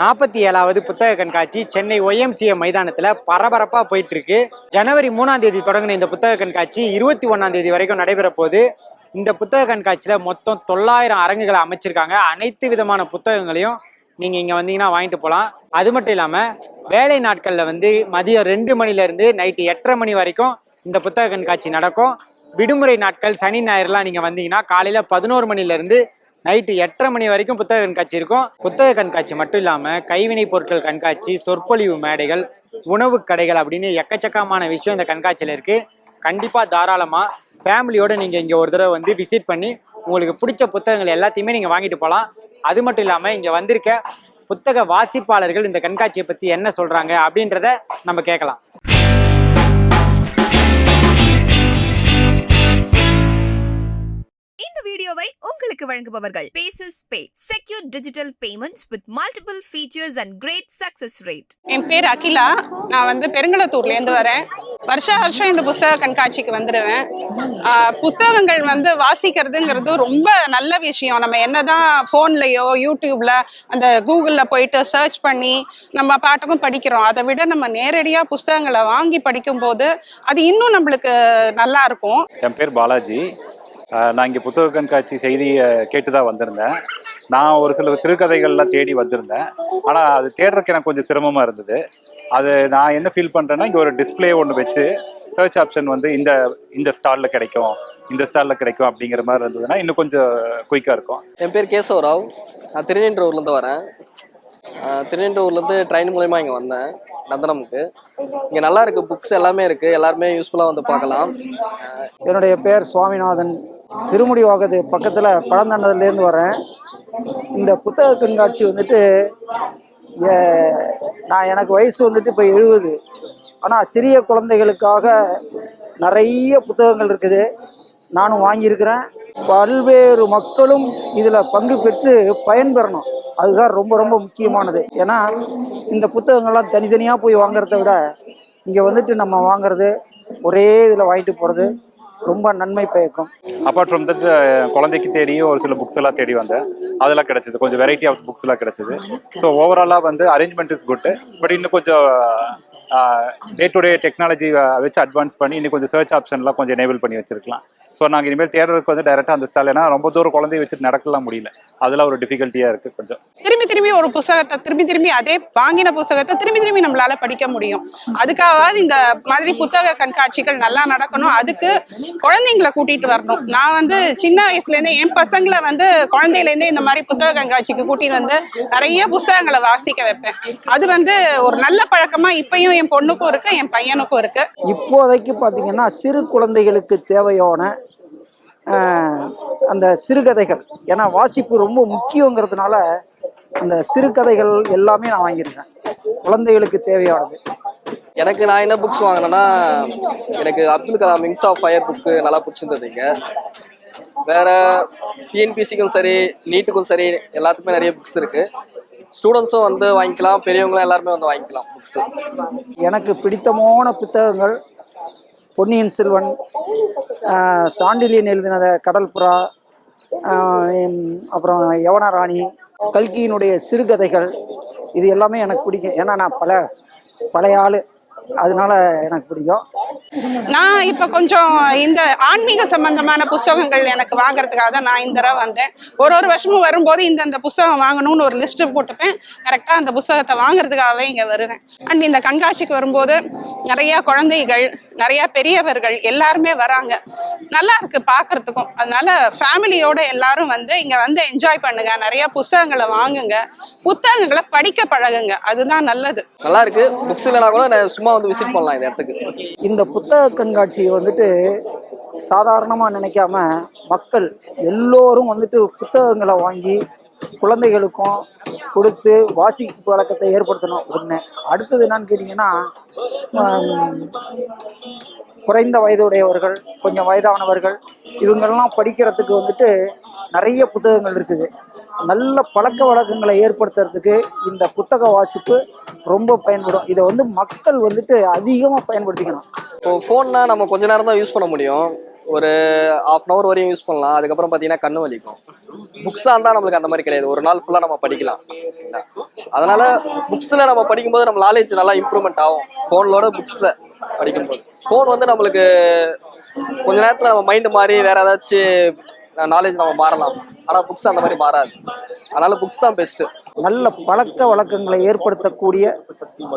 நாற்பத்தி ஏழாவது புத்தக கண்காட்சி சென்னை ஒய்எம்சிஏ மைதானத்தில் பரபரப்பாக போயிட்டு இருக்கு ஜனவரி மூணாம் தேதி தொடங்கின இந்த புத்தக கண்காட்சி இருபத்தி ஒன்றாம் தேதி வரைக்கும் நடைபெற போது இந்த புத்தக கண்காட்சியில் மொத்தம் தொள்ளாயிரம் அரங்குகளை அமைச்சிருக்காங்க. அனைத்து விதமான புத்தகங்களையும் நீங்கள் இங்கே வந்தீங்கன்னா வாங்கிட்டு போகலாம் அது மட்டும் இல்லாமல் வேலை நாட்களில் வந்து மதியம் ரெண்டு மணிலேருந்து நைட்டு எட்டரை மணி வரைக்கும் இந்த புத்தக கண்காட்சி நடக்கும். விடுமுறை நாட்கள் சனி ஞாயிறுலாம் நீங்கள் வந்தீங்கன்னா காலையில் பதினோரு மணிலேருந்து நைட்டு எட்டரை மணி வரைக்கும் புத்தக கண்காட்சி இருக்கும். புத்தக கண்காட்சி மட்டும் இல்லாமல் கைவினை பொருட்கள் கண்காட்சி சொற்பொழிவு மேடைகள் உணவு கடைகள் அப்படின்னு எக்கச்சக்கமான விஷயம் இந்த கண்காட்சியில் இருக்கு. கண்டிப்பாக தாராளமாக ஃபேமிலியோடு நீங்கள் இங்கே ஒரு தடவை வந்து விசிட் பண்ணி உங்களுக்கு பிடிச்ச புத்தகங்கள் எல்லாத்தையுமே நீங்கள் வாங்கிட்டு போகலாம் அது மட்டும் இல்லாமல் இங்கே வந்திருக்க புத்தக வாசிப்பாளர்கள் இந்த கண்காட்சியை பற்றி என்ன சொல்கிறாங்க அப்படின்றத நம்ம கேட்கலாம். வீடியோவை உங்களுக்கு வழங்குபவர்கள். Bases pay secure digital payments with multiple features and great success rate என் பேர் அகிலா. நான் வந்து பெருங்குளத்தூர்லேருந்து வரேன். வருஷா வருஷம் இந்த புத்தக கண்காட்சிக்கு வந்துடுவேன் புத்தகங்கள் வந்து வாசிக்கிறதுங்கிறது ரொம்ப நல்ல விஷயம். நம்ம என்னதான் ஃபோன்லேயோ யூடியூப்ல அந்த கூகுளில் போயிட்டு சர்ச் பண்ணி நம்ம பாட்டுக்கும் படிக்கிறோம். அதை விட நம்ம நேரடியாக புத்தகங்களை வாங்கி படிக்கும்போது அது இன்னும் நம்மளுக்கு நல்லா இருக்கும். என் பேர் பாலாஜி. நான் இங்கே புத்தக கண்காட்சி செய்தியை கேட்டு தான் வந்திருந்தேன். நான் ஒரு சில சிறுகதைகள்லாம் தேடி வந்திருந்தேன். ஆனால் அது தேடுறதுக்கு எனக்கு கொஞ்சம் சிரமமாக இருந்தது. அது நான் என்ன ஃபீல் பண்ணுறேன்னா இங்கே ஒரு டிஸ்ப்ளே ஒன்று வச்சு சர்ச் ஆப்ஷன் வந்து இந்த இந்த ஸ்டாலில் கிடைக்கும் இந்த ஸ்டாலில் கிடைக்கும் அப்படிங்கிற மாதிரி இருந்ததுன்னா இன்னும் கொஞ்சம் குயிக்காக இருக்கும். என் பேர் கேசவராவ். நான் திருநென்றூர்லேருந்து வரேன். திருநென்றூர்லேருந்து ட்ரெயின் மூலயமா இங்கே வந்தேன் நந்தனமுக்கு. இங்கே நல்லா இருக்கு புக்ஸ் எல்லாமே இருக்கு. எல்லாருமே யூஸ்ஃபுல்லாக வந்து பார்க்கலாம். என்னுடைய பேர் சுவாமிநாதன். திருமுடி வாக்கத்து பக்கத்தில் பழந்தண்டதுலேருந்து வரேன் இந்த புத்தக கண்காட்சி வந்துட்டு ஏ- நான் எனக்கு வயசு வந்துட்டு இப்போ எழுபது. ஆனால் சிறிய குழந்தைகளுக்காக நிறைய புத்தகங்கள் இருக்குது. நானும் வாங்கியிருக்கிறேன். பல்வேறு மக்களும் இதில் பங்கு பெற்று பயன்பெறணும் அதுதான் ரொம்ப ரொம்ப முக்கியமானது. ஏன்னா இந்த புத்தகங்கள்லாம் தனித்தனியாக போய் வாங்குறத விட இங்கே வந்துட்டு நம்ம வாங்குறது ஒரே இதில் வாங்கிட்டு போகிறது ரொம்ப நன்மை பயக்கும். அப்பார்ட் ஃப்ரம் தட் குழந்தைக்கு தேடி ஒரு சில புக்ஸ் எல்லாம் தேடி வந்தேன். அதெல்லாம் கிடைச்சது. கொஞ்சம் வெரைட்டி ஆஃப் புக்ஸ் எல்லாம் கிடைச்சது. ஸோ ஓவராலாக வந்து அரேஞ்ச்மெண்ட் இஸ் குட் பட் இன்னும் கொஞ்சம் டே டு டே டெக்னாலஜி வச்சு அட்வான்ஸ் பண்ணி இன்னும் கொஞ்சம் சர்ச் ஆப்ஷன்லாம் கொஞ்சம் எனேபிள் பண்ணி வச்சிருக்கலாம். ஸோ நாங்கள் இனிமேல் தேடுறதுக்கு வந்து டைரெக்டாக அந்த ஸ்டால் ஏன்னா ரொம்ப தூரம் குழந்தைய வச்சுட்டு நடக்கலாம் முடியல. அதெல்லாம் ஒரு டிஃபிகல்ட்டியாக இருக்குது கொஞ்சம். திரும்பி திரும்பி ஒரு புத்தகத்தை திரும்பி திரும்பி அதே வாங்கின புத்தகத்தை திரும்பி திரும்பி நம்மளால படிக்க முடியும். அதுக்காகவாது இந்த மாதிரி புத்தக கண்காட்சிகள் நல்லா நடக்கணும். அதுக்கு குழந்தைங்களை கூட்டிட்டு வரணும். நான் வந்து சின்ன வயசுல இருந்தே என் பசங்களை வந்து குழந்தையில இருந்தே இந்த மாதிரி புத்தக கண்காட்சிக்கு கூட்டிட்டு வந்து நிறைய புத்தகங்களை வாசிக்க வைப்பேன். அது வந்து ஒரு நல்ல பழக்கமா இப்பயும் என் பொண்ணுக்கும் இருக்கு என் பையனுக்கும் இருக்கு. இப்போதைக்கு பார்த்தீங்கன்னா சிறு குழந்தைகளுக்கு தேவையான அந்த சிறுகதைகள். ஏன்னா வாசிப்பு ரொம்ப முக்கியங்கிறதுனால அந்த சிறுகதைகள் எல்லாமே நான் வாங்கியிருக்கேன். குழந்தைகளுக்கு தேவையானது. எனக்கு நான் என்ன புக்ஸ் வாங்கினேன்னா எனக்கு Abdul Kalam Wings of Fire book நல்லா பிடிச்சிருந்தது இங்கே. வேற டிஎன்பிசிக்கும் சரி நீட்டுக்கும் சரி எல்லாத்துக்குமே நிறைய புக்ஸ் இருக்கு. ஸ்டூடெண்ட்ஸும் வந்து வாங்கிக்கலாம் பெரியவங்களும் எல்லாருமே வந்து வாங்கிக்கலாம் புக்ஸ் எனக்கு பிடித்தமான புத்தகங்கள் பொன்னியின் செல்வன் சாண்டிலியன் எழுதினத கடல்புறா ஆஹ், எம், அப்புறம் யவனராணி கல்கியினுடைய சிறுகதைகள் இது எல்லாமே எனக்கு பிடிக்கும். ஏன்னா நான் பல பழைய ஆள். அதனால எனக்கு பிடிக்கும். நான் இப்ப கொஞ்சம் இந்த ஆன்மீக சம்பந்தமான புஸ்தகங்கள் எனக்கு வாங்குறதுக்காக தான் நான் இந்த தடவை வந்தேன். ஒரு ஒரு வருஷமும் வரும்போது இந்த இந்த புஸ்தகம் வாங்கணும்னு ஒரு லிஸ்ட் போட்டுப்பேன். கரெக்டாக அந்த புஸ்தகத்தை வாங்குறதுக்காகவே இங்கே வருவேன். அண்ட் இந்த கண்காட்சிக்கு வரும்போது நிறைய குழந்தைகள் நிறைய பெரியவர்கள் எல்லாருமே வராங்க. நல்லா இருக்கு பார்க்கறதுக்கும் அதனால ஃபேமிலியோட எல்லாரும் வந்து இங்க வந்து என்ஜாய் பண்ணுங்க. நிறைய புஸ்தகங்களை வாங்குங்க. புத்தகங்களை படிக்க பழகுங்க. அதுதான் நல்லது. நல்லா இருக்கு. புக்ஸ் இல்லைனா கூட நான் சும்மா வந்து விசிட் பண்ணலாம் இந்த இடத்துக்கு. இந்த புத்தக கண்காட்சியை வந்துட்டு சாதாரணமாக நினைக்காம மக்கள் எல்லோரும் வந்துட்டு புத்தகங்களை வாங்கி குழந்தைகளுக்கும் கொடுத்து வாசிப்பு பழக்கத்தை ஏற்படுத்தணும். ஒன்று அடுத்தது என்னன்னு கேட்டிங்கன்னா குறைந்த வயதுடையவர்கள் கொஞ்சம் வயதானவர்கள் இவங்கெல்லாம் படிக்கிறதுக்கு வந்துட்டு நிறைய புத்தகங்கள் இருக்குது. நல்ல பழக்க வழக்கங்களை ஏற்படுத்துறதுக்கு இந்த புத்தக வாசிப்பு ரொம்ப பயன்படும். இதை வந்து மக்கள் வந்துட்டு அதிகமாக பயன்படுத்திக்கணும். இப்போ ஃபோன்னா நம்ம கொஞ்ச நேரம் தான் யூஸ் பண்ண முடியும். ஒரு ஹாஃப் அன் ஹவர் வரையும் யூஸ் பண்ணலாம். அதுக்கப்புறம் பார்த்தீங்கன்னா கண்ணு வலிக்கும். புக்ஸாக இருந்தால் நம்மளுக்கு அந்த மாதிரி கிடையாது. ஒரு நாள் ஃபுல்லாக நம்ம படிக்கலாம். அதனால புக்ஸில் நம்ம படிக்கும்போது நம்ம நாலேஜ் நல்லா இம்ப்ரூவ்மெண்ட் ஆகும். ஃபோனோட புக்ஸில் படிக்கும்போது. ஃபோன் வந்து நம்மளுக்கு கொஞ்ச நேரத்தில் நம்ம மைண்டு மாதிரி வேற ஏதாச்சும் நாலேஜ் நம்ம மாறலாம். ஆனால் புக்ஸ் அந்த மாதிரி மாறாது. அதனால புக்ஸ் தான் பெஸ்ட்டு நல்ல பழக்க வழக்கங்களை ஏற்படுத்தக்கூடிய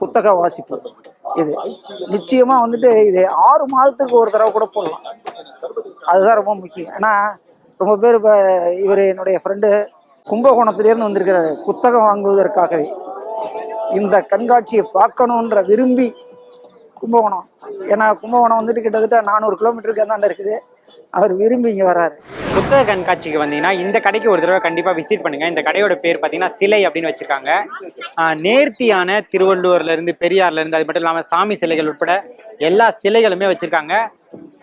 புத்தக வாசிப்பு. இது நிச்சயமாக வந்துட்டு இது ஆறு மாதத்துக்கு ஒரு தடவை கூட போடலாம். அதுதான் ரொம்ப முக்கியம். ஏன்னா ரொம்ப பேர் இப்போ இவர் என்னுடைய ஃப்ரெண்டு கும்பகோணத்திலேருந்து வந்திருக்கிறாரு. புத்தகம் வாங்குவதற்காகவே. இந்த கண்காட்சியை பார்க்கணுன்ற விரும்பி கும்பகோணம். ஏன்னா கும்பகோணம் வந்துட்டு கிட்டத்தட்ட நானூறு கிலோமீட்டருக்கு தான் இருக்குது. அவர் விரும்பி இங்கே வராரு. புத்தக கண்காட்சிக்கு வந்தீங்கன்னா இந்த கடைக்கு ஒரு தடவை கண்டிப்பாக விசிட் பண்ணுங்க. இந்த கடையோட பேர் பார்த்தீங்கன்னா சிலை அப்படின்னு வச்சிருக்காங்க. நேர்த்தியான திருவள்ளுவர்ல இருந்து பெரியார்ல இருந்து அது மட்டும் இல்லாமல் சாமி சிலைகள் உட்பட எல்லா சிலைகளுமே வச்சிருக்காங்க.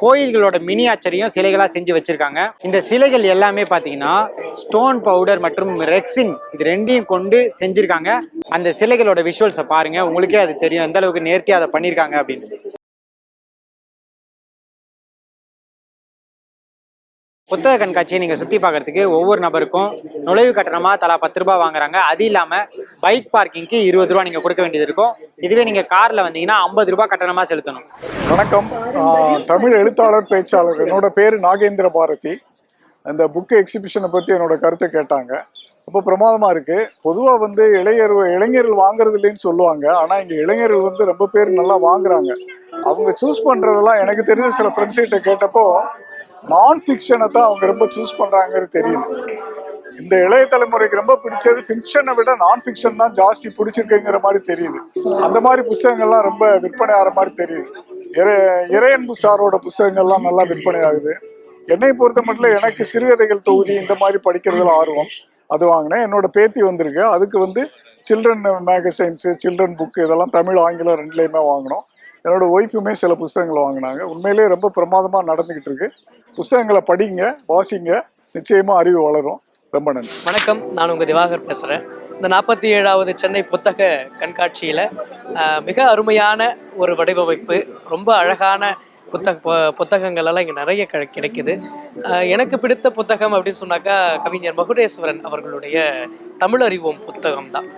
கோயில்களோட மினியாச்சரையும் சிலைகளாக செஞ்சு வச்சிருக்காங்க. இந்த சிலைகள் எல்லாமே பார்த்தீங்கன்னா ஸ்டோன் பவுடர் மற்றும் ரெக்ஸின் இது ரெண்டையும் கொண்டு செஞ்சுருக்காங்க. அந்த சிலைகளோட விஷுவல்ஸை பாருங்க. உங்களுக்கே அது தெரியும். எந்த அளவுக்கு நேர்த்தியாக அதை பண்ணியிருக்காங்க அப்படின்னு. புத்தக கண்காட்சியை நீங்க சுத்தி பார்க்குறதுக்கு ஒவ்வொரு நபருக்கும் நுழைவு கட்டணமா தலா பத்து ரூபாய் வாங்குறாங்க. அது இல்லாம பைக் பார்க்கிங்க்கு இருபது ரூபாய் நீங்க கொடுக்க வேண்டியது இருக்கும். இதுவே நீங்க கார்ல வந்தீங்கன்னா ஐம்பது ரூபாய் கட்டணமா செலுத்தணும். வணக்கம். தமிழ் எழுத்தாளர் பேச்சாளர் என்னோட பேர் நாகேந்திர பாரதி. அந்த புக் எக்ஸிபிஷனை பற்றி என்னோட கருத்தை கேட்டாங்க. ரொம்ப பிரமாதமாக இருக்குது பொதுவாக வந்து இளைஞர் இளைஞர்கள் வாங்குறது இல்லைன்னு சொல்லுவாங்க. ஆனால் இங்கே இளைஞர்கள் வந்து ரொம்ப பேர் நல்லா வாங்குறாங்க. அவங்க சூஸ் பண்ணுறதெல்லாம் எனக்கு தெரிஞ்ச சில ஃப்ரெண்ட்ஸ் கிட்ட கேட்டப்போ நான் ஃபிக்ஷனை தான் அவங்க ரொம்ப சூஸ் பண்ணுறாங்கன்னு தெரியுது இந்த இளைய தலைமுறைக்கு ரொம்ப பிடிச்சது ஃபிக்ஷனை விட நான் ஃபிக்ஷன் தான் ஜாஸ்தி பிடிச்சிருக்குங்கிற மாதிரி தெரியுது. அந்த மாதிரி புஸ்தகங்கள்லாம் ரொம்ப விற்பனை ஆகிற மாதிரி தெரியுது. இறை இறையன்பு சாரோட புஸ்தகங்கள்லாம் நல்லா விற்பனை ஆகுது. என்னை பொறுத்த மட்டும் எனக்கு சிறுகதைகள் தொகுதி இந்த மாதிரி படிக்கிறதுல ஆர்வம். அது வாங்கினேன். என்னோட பேத்தி வந்திருக்கு. அதுக்கு வந்து சில்ட்ரன் மேகசைன்ஸு சில்ட்ரன் புக்கு இதெல்லாம் தமிழ் ஆங்கிலம் ரெண்டுலேயுமே வாங்கினோம். என்னோட ஒய்ஃபுமே சில புஸ்தகங்களை வாங்கினாங்க. உண்மையிலேயே ரொம்ப பிரமாதமாக நடந்துக்கிட்டு இருக்கு. புஸ்தகங்களை படிங்க வாசிங்க. நிச்சயமா அறிவு வளரும். ரொம்ப நன்றி. வணக்கம். நான் உங்கள் திவாகர் பேசுகிறேன் இந்த நாற்பத்தி ஏழாவது சென்னை புத்தக கண்காட்சியில் மிக அருமையான ஒரு வடிவமைப்பு ரொம்ப அழகான புத்தக புத்தகங்கள் எல்லாம் இங்கே நிறைய கிடைக்குது. எனக்கு பிடித்த புத்தகம் அப்படின்னு சொன்னாக்கா கவிஞர் மகுடேஸ்வரன் அவர்களுடைய தமிழ் அறிவோம் புத்தகம் தான்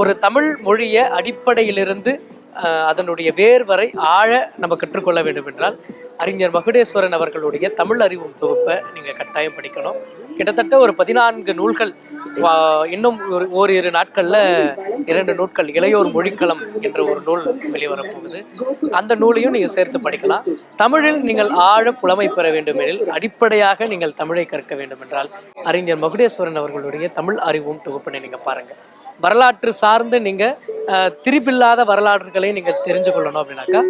ஒரு தமிழ் மொழியை அடிப்படையிலிருந்து அதனுடைய வேர் வரை ஆழ நம்ம கற்றுக்கொள்ள வேண்டும் என்றால் அறிஞர் மகுடேஸ்வரன் அவர்களுடைய தமிழ் அறிவும் தொகுப்பை நீங்கள் கட்டாயம் படிக்கணும். கிட்டத்தட்ட ஒரு பதினான்கு நூல்கள் வா- இன்னும் ஒரு ஓரிரு நாட்களில் இரண்டு நூட்கள் இளையோர் மொழிக்களம் என்ற ஒரு நூல் வெளிவரப்போகுது. அந்த நூலையும் நீங்கள் சேர்த்து படிக்கலாம். தமிழில் நீங்கள் ஆழ புலமை பெற வேண்டுமெனில் அடிப்படையாக நீங்கள் தமிழை கற்க வேண்டும் என்றால் அறிஞர் மகுடேஸ்வரன் அவர்களுடைய தமிழ் அறிவும் தொகுப்பினை நீங்கள் பாருங்கள். வரலாற்று சார்ந்து நீங்கள் திரிப்பில்லாத வரலாறுகளை நீங்கள் தெரிஞ்சு கொள்ளணும் அப்படின்னாக்கா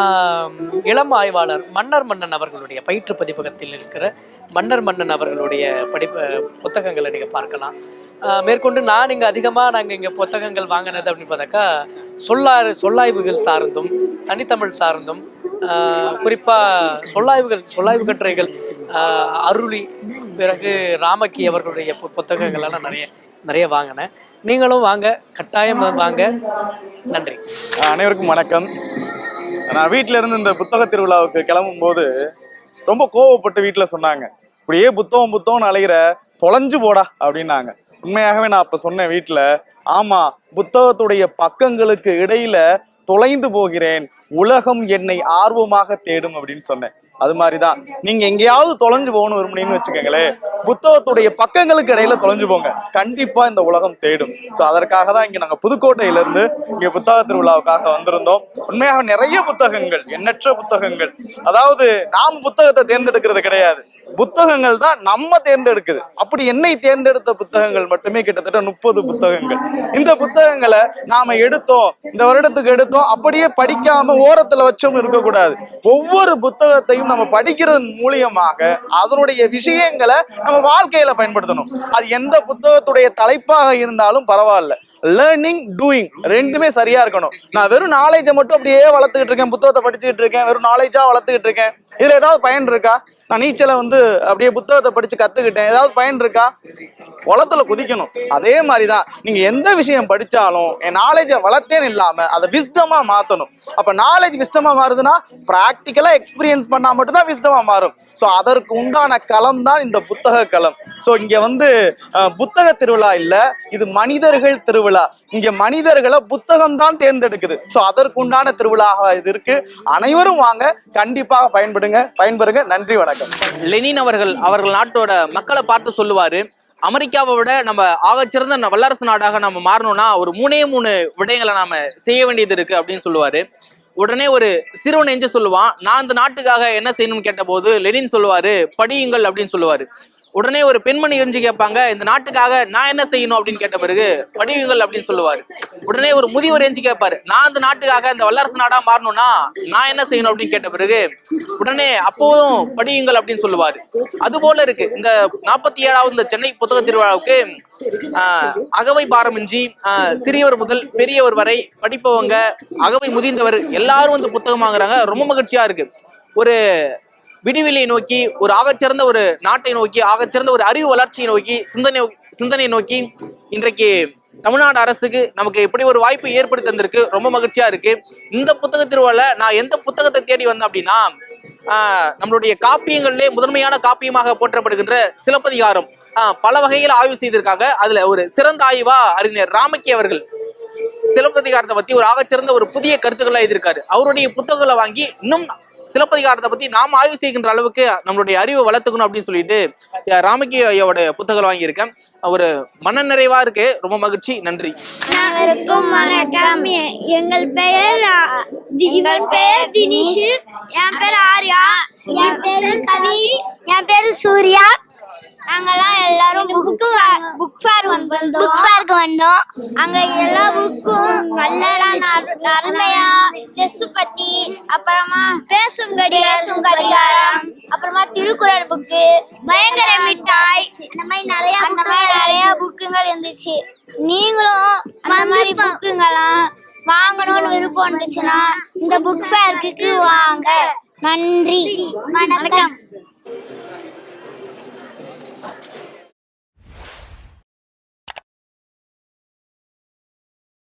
ஆஹ், இளம் ஆய்வாளர் மன்னர் மன்னன் அவர்களுடைய பயிற்று பதிப்பகத்தில் இருக்கிற மன்னர் மன்னன் அவர்களுடைய படிப்பு புத்தகங்களை நீங்கள் பார்க்கலாம். ஆஹ், மேற்கொண்டு நான் இங்கே அதிகமாக நாங்கள் இங்கே புத்தகங்கள் வாங்கினது அப்படின்னு பார்த்தாக்கா சொல்லா சொல்லாய்வுகள் சார்ந்தும் தனித்தமிழ் சார்ந்தும் குறிப்பாக சொல்லாய்வுகள் சொல்லாய்வு கட்டுரைகள் ஆஹ், அருளி பிறகு ராமக்கி அவர்களுடைய பு- புத்தகங்கள் எல்லாம் நிறைய நிறைய வாங்கினேன். நீங்களும் வாங்க கட்டாயம் வாங்க. நன்றி. அனைவருக்கும் வணக்கம். நான் வீட்டில இருந்து இந்த புத்தக திருவிழாவுக்கு கிளம்பும் போது ரொம்ப கோவப்பட்டு வீட்டில் சொன்னாங்க. இப்படியே புத்தகம் புத்தகம்னு அலைகிற தொலைஞ்சு போடா அப்படின்னாங்க. உண்மையாகவே நான் அப்ப சொன்னேன் வீட்டில் ஆமா புத்தகத்துடைய பக்கங்களுக்கு இடையில தொலைந்து போகிறேன் உலகம் என்னை ஆர்வமாக தேடும் அப்படின்னு சொன்னேன். அது மாதிரிதான். நீங்க எங்கேயாவது தொலைஞ்சு போகணும் விரும்புனீங்கன்னு வச்சுக்கோங்களேன் புத்தகத்துடைய பக்கங்களுக்கு இடையில தொலைஞ்சு போங்க. கண்டிப்பா இந்த உலகம் தேடும். ஸோ அதற்காக தான் இங்க நாங்க புதுக்கோட்டையில இருந்து இங்க புத்தக திருவிழாவுக்காக வந்திருந்தோம். உண்மையாக நிறைய புத்தகங்கள் எண்ணற்ற புத்தகங்கள். அதாவது நாம் புத்தகத்தை தேர்ந்தெடுக்கிறது கிடையாது. புத்தகங்கள் தான் நம்ம தேர்ந்தெடுக்குது. அப்படி என்னை தேர்ந்தெடுத்த புத்தகங்கள் மட்டுமே கிட்டத்தட்ட முப்பது புத்தகங்கள். இந்த புத்தகங்களை நாம எடுத்தோம் இந்த வருடத்துக்கு எடுத்தோம் அப்படியே படிக்காம ஓரத்துல வச்சோம் இருக்கக்கூடாது. ஒவ்வொரு புத்தகத்தையும் நம்ம படிக்கிறது மூலியமாக அதனுடைய விஷயங்களை நம்ம வாழ்க்கையில பயன்படுத்தணும். அது எந்த புத்தகத்துடைய தலைப்பாக இருந்தாலும் பரவாயில்ல. லேர்னிங் டூயிங் ரெண்டுமே சரியா இருக்கணும். நான் வெறும் நாலேஜை மட்டும் அப்படியே வளர்த்துக்கிட்டு இருக்கேன் புத்தகத்தை படிச்சுக்கிட்டு இருக்கேன் வெறும் நாலேஜா வளர்த்துக்கிட்டு இருக்கேன். இதுல ஏதாவது பயன் இருக்கா? நான் நீச்சலை வந்து அப்படியே புத்தகத்தை படிச்சு கத்துக்கிட்டேன். ஏதாவது பயன் இருக்கா? குளத்துல குதிக்கணும். அதே மாதிரிதான். நீங்க எந்த விஷயம் படிச்சாலும் என் நாலேஜை வளர்த்தேன்னு இல்லாம அதை விஸ்டமா மாத்தணும். அப்ப நாலேஜ் விஸ்டமா மாறுதுன்னா பிராக்டிக்கலா எக்ஸ்பீரியன்ஸ் பண்ணா மட்டும்தான் விஸ்டமா மாறும். ஸோ அதற்கு உண்டான களம் தான் இந்த புத்தக களம். ஸோ இங்க வந்து புத்தக திருவிழா இல்ல இது மனிதர்கள் திருவிழா. இங்க மனிதர்களை புத்தகம் தான் தேர்ந்தெடுக்குது. ஸோ அதற்கு உண்டான திருவிழாக இது இருக்கு. அனைவரும் வாங்க கண்டிப்பாக பயன்படுங்க பயன்பெறுங்க. நன்றி வணக்கம். லெனின் அவர்கள் அவர்கள் நாட்டோட மக்களை பார்த்து சொல்லுவாரு அமெரிக்காவை விட நம்ம ஆகச்சிறந்த வல்லரசு நாடாக நம்ம மாறணும்னா ஒரு மூணே மூணு விடயங்களை நாம செய்ய வேண்டியது இருக்கு அப்படின்னு சொல்லுவாரு. உடனே ஒரு சிறுவன் எஞ்சு சொல்லுவான் நான் அந்த நாட்டுக்காக என்ன செய்யணும்னு கேட்டபோது லெனின் சொல்லுவாரு படியுங்கள் அப்படின்னு சொல்லுவாரு. உடனே ஒரு பெண்மணி எரிஞ்சு கேட்பாங்க இந்த நாட்டுக்காக நான் என்ன செய்யணும்? அப்படின்னு கேட்ட பிறகு படியுங்கள் அப்படின்னு சொல்லுவாரு. உடனே ஒரு முதியவர் எரிஞ்சு கேட்பாரு நான் அந்த நாட்டுக்காக இந்த வல்லரசு நாடா மாறணும்னா நான் என்ன செய்யணும்? அப்படின்னு கேட்ட பிறகு உடனே அப்போதும் படியுங்கள் அப்படின்னு சொல்லுவாரு. அது போல இருக்கு. இந்த நாற்பத்தி ஏழாவது இந்த சென்னை புத்தக திருவிழாவுக்கு ஆஹ், அகவை பாரமின்றி ஆஹ், சிறியவர் முதல் பெரியவர் வரை படிப்பவங்க அகவை முதிர்ந்தவர் எல்லாரும் வந்து புத்தகம் வாங்குறாங்க. ரொம்ப மகிழ்ச்சியா இருக்கு. ஒரு விடிவெளியை நோக்கி ஒரு ஆகச்சிறந்த ஒரு நாட்டை நோக்கி ஆகச்சிறந்த ஒரு அறிவு வளர்ச்சியை நோக்கி சிந்தனை சிந்தனையை நோக்கி இன்றைக்கு தமிழ்நாடு அரசுக்கு நமக்கு இப்படி ஒரு வாய்ப்பு ஏற்படுத்தி தந்திருக்கு. ரொம்ப மகிழ்ச்சியா இருக்கு. இந்த புத்தக திருவிழால நான் எந்த புத்தகத்தை தேடி வந்தேன் அப்படின்னா ஆஹ், நம்மளுடைய காப்பியங்களிலே முதன்மையான காப்பியமாக போற்றப்படுகின்ற சிலப்பதிகாரம் ஆஹ், பல வகையில் ஆய்வு செய்திருக்காங்க. அதுல ஒரு சிறந்த ஆய்வா அறிஞர் ராமக்கி அவர்கள் சிலப்பதிகாரத்தை பத்தி ஒரு ஆகச்சிறந்த ஒரு புதிய கருத்துக்களை எழுதியிருக்காரு. அவருடைய புத்தகங்களை வாங்கி இன்னும் சிலப்பதிகாரத்தை பத்தி நாம் ஆய்வு செய்கின்ற அளவுக்கு நம்மளுடைய அறிவை வளர்த்துக்கணும் அப்படின்னு சொல்லிட்டு ராமகி ஐயாவோட புத்தகம் வாங்கியிருக்கேன். ஒரு மன நிறைவா இருக்கு. ரொம்ப மகிழ்ச்சி. நன்றி. வணக்கம். எங்கள் பெயர் எங்கள் பெயர் தினிஷ். என் பேர் ஆர்யா. என் பேரு கவி என் பேரு சூர்யா. நாங்கெல்லாம் எல்லாரும் புக்கு புக் ஃபேர் வந்தோம். புக் ஃபேருக்கு வந்தோம். அங்க எல்லா புக்கும் நல்லா. அருமையா செஸ் பத்தி அப்புறமா பேசும் கடி பேசும் கடிகாரம் அப்புறமா திருக்குறள் புக்கு பயங்கர மிட்டாய். அந்த மாதிரி நிறைய அந்த மாதிரி நிறைய புக்குங்கள் இருந்துச்சு. நீங்களும் அந்த மாதிரி புக்குங்கெல்லாம் வாங்கணும்னு விருப்பம் இருந்துச்சுன்னா இந்த புக் ஃபேருக்கு வாங்க. நன்றி. வணக்கம்.